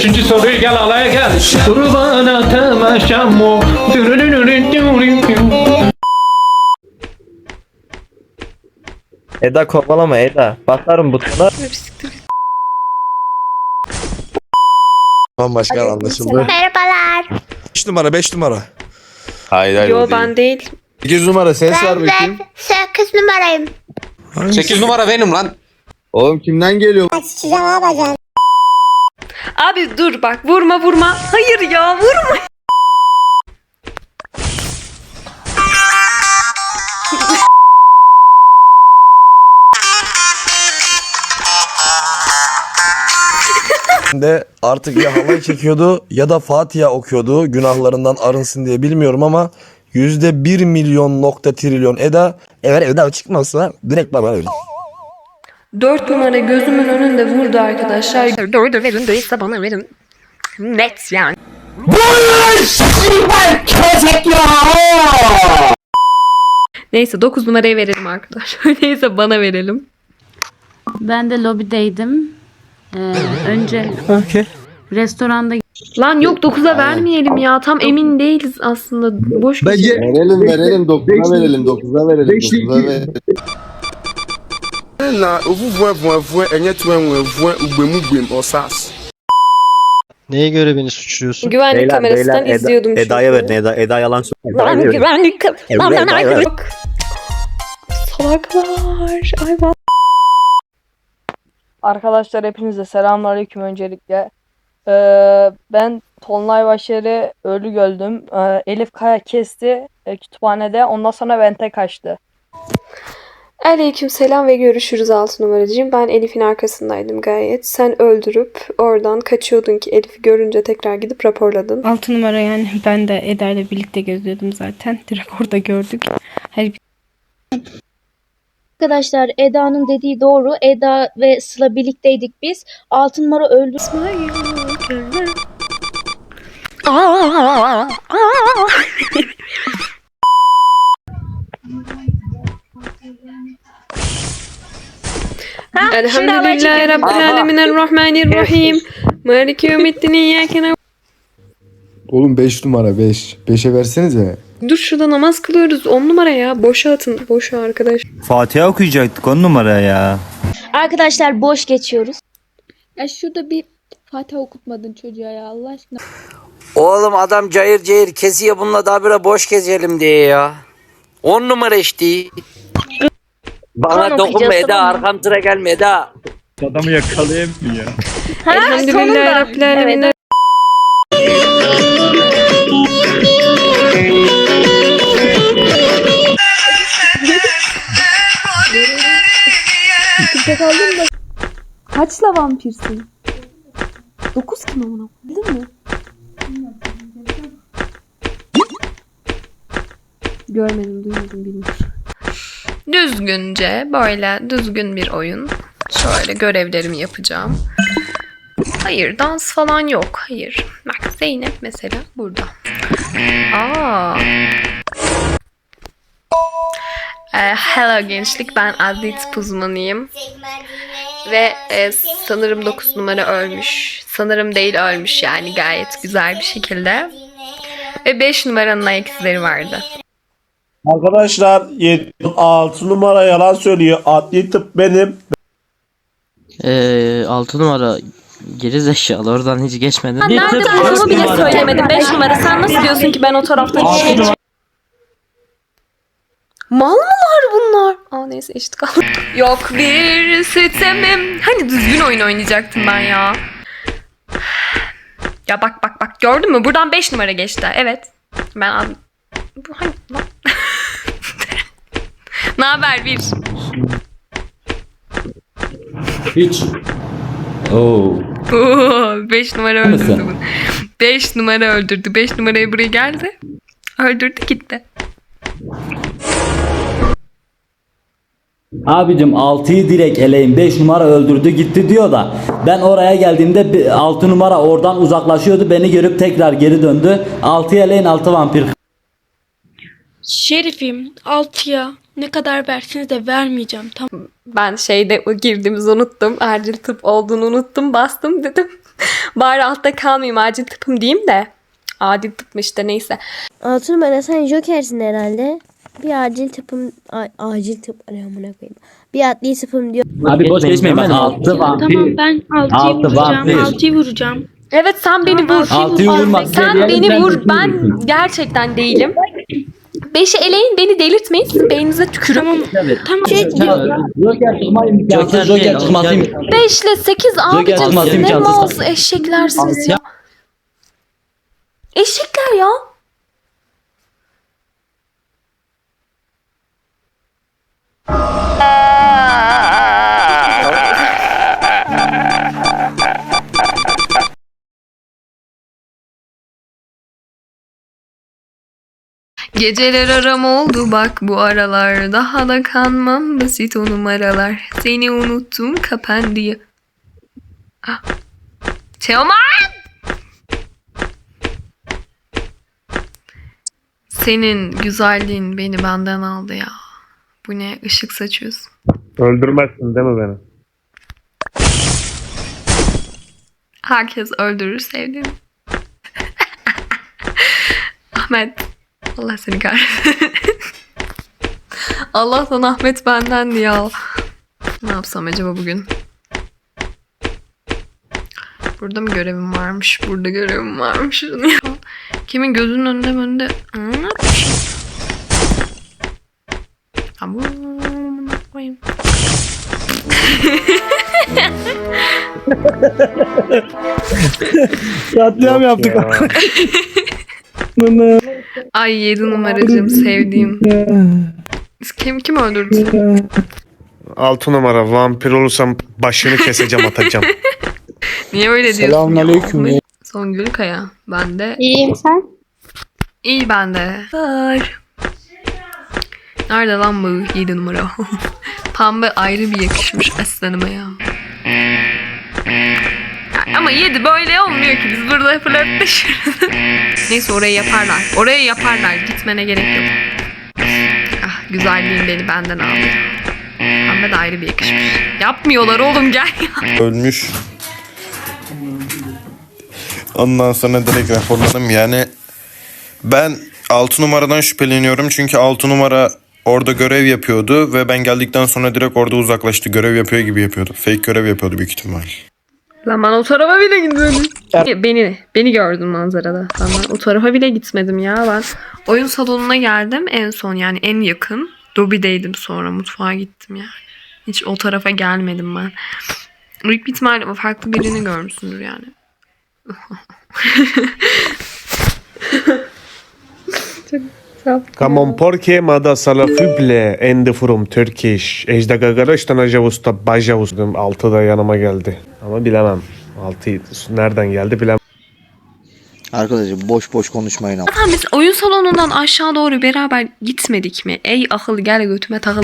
Beşinci soruyu gel alaya gel. Kurbana temaşam o. Eda kovalama Eda. Basarım butona. Tamam başkan anlaşıldı. Merhabalar. 5 numara 5 numara. Hayır hayır. Yo ben değil. 8 numara ses ver Ben bakayım. de 8 numarayım. 8 numara benim lan. Oğlum kimden geliyor? Abi Abi dur bak vurma vurma. Hayır ya vurma. de artık ya halay çekiyordu ya da Fatiha okuyordu günahlarından arınsın diye bilmiyorum ama yüzde bir milyon nokta trilyon Eda eğer evden çıkmazsa direkt bana verin. 4 numara gözümün önünde vurdu arkadaşlar. 4'ü verin değilse bana verin. Net yani. Neyse 9 numarayı verelim arkadaşlar. Neyse bana verelim. Ben de lobideydim. Ee, önce okay. restoranda Lan yok 9'a vermeyelim ya. Tam emin değiliz aslında. Boş Bence... Verelim verelim 9'a verelim 9'a verelim 9'a verelim na to ɛnwɛvua ugbemugblem ɔsas Neye göre beni suçluyorsun? Güvenlik kamerasından izliyordum çünkü. Eda'ya verin Eda. Eda yalan söylüyor. Lan güvenlik lan lan lan. Yok. Salaklar. Ay va- Arkadaşlar hepinize selamünaleyküm öncelikle. Ee, ben Tonlay Başarı ölü gördüm. Ee, Elif Kaya kesti e, kütüphanede. Ondan sonra vente kaçtı. Aleyküm selam ve görüşürüz 6 numaracığım. Ben Elif'in arkasındaydım gayet. Sen öldürüp oradan kaçıyordun ki Elif'i görünce tekrar gidip raporladın. 6 numara yani ben de Eda ile birlikte geziyordum zaten. Direkt orada gördük. Her Arkadaşlar Eda'nın dediği doğru. Eda ve Sıla birlikteydik biz. Altın numara öldü. Elhamdülillahi Rabbil Aleminirrahmanirrahim. Maliki yevmiddin iyyâke Oğlum 5 numara 5. 5'e versenize. Dur şurada namaz kılıyoruz. 10 numara ya. Boşa atın. Boşa arkadaş. Fatiha okuyacaktık on numara ya. Arkadaşlar boş geçiyoruz. Ya şurada bir Fatih okutmadın çocuğa ya Allah aşkına. Oğlum adam cayır cayır kesiyor bununla daha böyle boş gezelim diye ya. 10 numara işte. Bana Kur'an dokunma okuyacağız, Eda tamam mı? arkam sıra gelme Eda. Adamı yakalayamıyor. Elhamdülillahi Rabbil Alemin. Kaçla vampirsin? 9 kim amına? Bildin mi? Görmedim, duymadım, bilmiyorum. Düzgünce böyle düzgün bir oyun. Şöyle görevlerimi yapacağım. Hayır dans falan yok. Hayır. Bak Zeynep mesela burada. Aa. Ee, hello gençlik ben atlet uzmanıyım. Ve e, sanırım 9 numara ölmüş. Sanırım değil ölmüş yani gayet güzel bir şekilde. Ve 5 numaranın ayak izleri vardı. Arkadaşlar 6 numara yalan söylüyor. Adli tıp benim. Eee 6 numara geri zekalı oradan hiç geçmedin. Nerede olduğumu bile söylemedin. 5 numara. Sen nasıl diyorsun ki ben o taraftan hiç geç... Mal mılar bunlar? Aa neyse eşit kaldı. Yok bir sitemim. Hani düzgün oyun oynayacaktım ben ya. Ya bak bak bak gördün mü? Buradan 5 numara geçti. Evet. Ben aldım. Bu hangi lan? Ne haber bir? Hiç. Oo. 5 numara öldürdü bunu. 5 numara öldürdü. 5 numaraya buraya geldi. Öldürdü gitti. Abicim 6'yı direkt eleyin 5 numara öldürdü gitti diyor da ben oraya geldiğimde 6 numara oradan uzaklaşıyordu beni görüp tekrar geri döndü 6'yı eleyin 6 vampir Şerifim 6'ya ne kadar versiniz de vermeyeceğim tamam. Ben şeyde o girdiğimizi unuttum. Acil tıp olduğunu unuttum. Bastım dedim. Bari altta kalmayayım acil tıpım diyeyim de. Adil tıp mı işte neyse. Altı numara sen jokersin herhalde. Bir acil tıpım a- acil tıp amına koyayım. Bir adli tıpım diyor. Abi boş geçmeyin bak altı vampir. ben Altı vampir. vuracağım. Evet sen beni vur. Altıyı vurma. Sen beni vur. Ben gerçekten değilim. Beşi eleyin beni delirtmeyin. Sizin beyninize tükürüm. Tamam. Joker Joker çıkması imkansız. 5 ile 8 abicim siz ne mouse eşeklersiniz ya. Eşekler ya. Geceler aram oldu bak bu aralar Daha da kanmam basit o numaralar Seni unuttum kapan diye Ah. Teoman! Senin güzelliğin beni benden aldı ya. Bu ne ışık saçıyorsun. Öldürmezsin değil mi beni? Herkes öldürür sevdiğini. Ahmet. Allah seni kahretsin. Allah'tan Ahmet bendendi ya. Ne yapsam acaba bugün? Burada mı görevim varmış? Burada görevim varmış. Kimin gözünün önünde mi önünde? Koyayım. Katliam yaptık. Ay yedi numaracığım sevdiğim. Kim kim öldürdü? Altı numara vampir olursam başını keseceğim atacağım. Niye öyle diyorsun? Selamünaleyküm ya? Songül Kaya. Ben de. İyiyim sen. İyi ben de. Var. Nerede lan bu 7 numara? Pembe ayrı bir yakışmış aslanıma ya. Ya Ama 7 böyle olmuyor ki biz burada flörtleşiyoruz. Neyse orayı yaparlar. Orayı yaparlar. Gitmene gerek yok. Ah güzelliğin beni benden aldı. Pembe ayrı bir yakışmış. Yapmıyorlar oğlum gel ya. Ölmüş. Ondan sonra direkt raporladım yani. Ben 6 numaradan şüpheleniyorum çünkü 6 numara orada görev yapıyordu ve ben geldikten sonra direkt orada uzaklaştı. Görev yapıyor gibi yapıyordu. Fake görev yapıyordu büyük ihtimal. Lan ben o tarafa bile gitmedim. Beni, beni gördün manzarada. Lan ben o tarafa bile gitmedim ya ben. Oyun salonuna geldim en son yani en yakın. Dobby'deydim sonra mutfağa gittim yani. Hiç o tarafa gelmedim ben. Büyük bir ihtimalle farklı birini görmüşsündür yani. Çok saf. Come on, porke mada salafible ende from Turkish. Ejda Gagaroş'tan Ajavusta Bajavus. Altı da yanıma geldi. Ama bilemem. Altı nereden geldi bilemem. Arkadaşlar boş boş konuşmayın ama. Zaten biz oyun salonundan aşağı doğru beraber gitmedik mi? Ey akıl gel götüme takıl.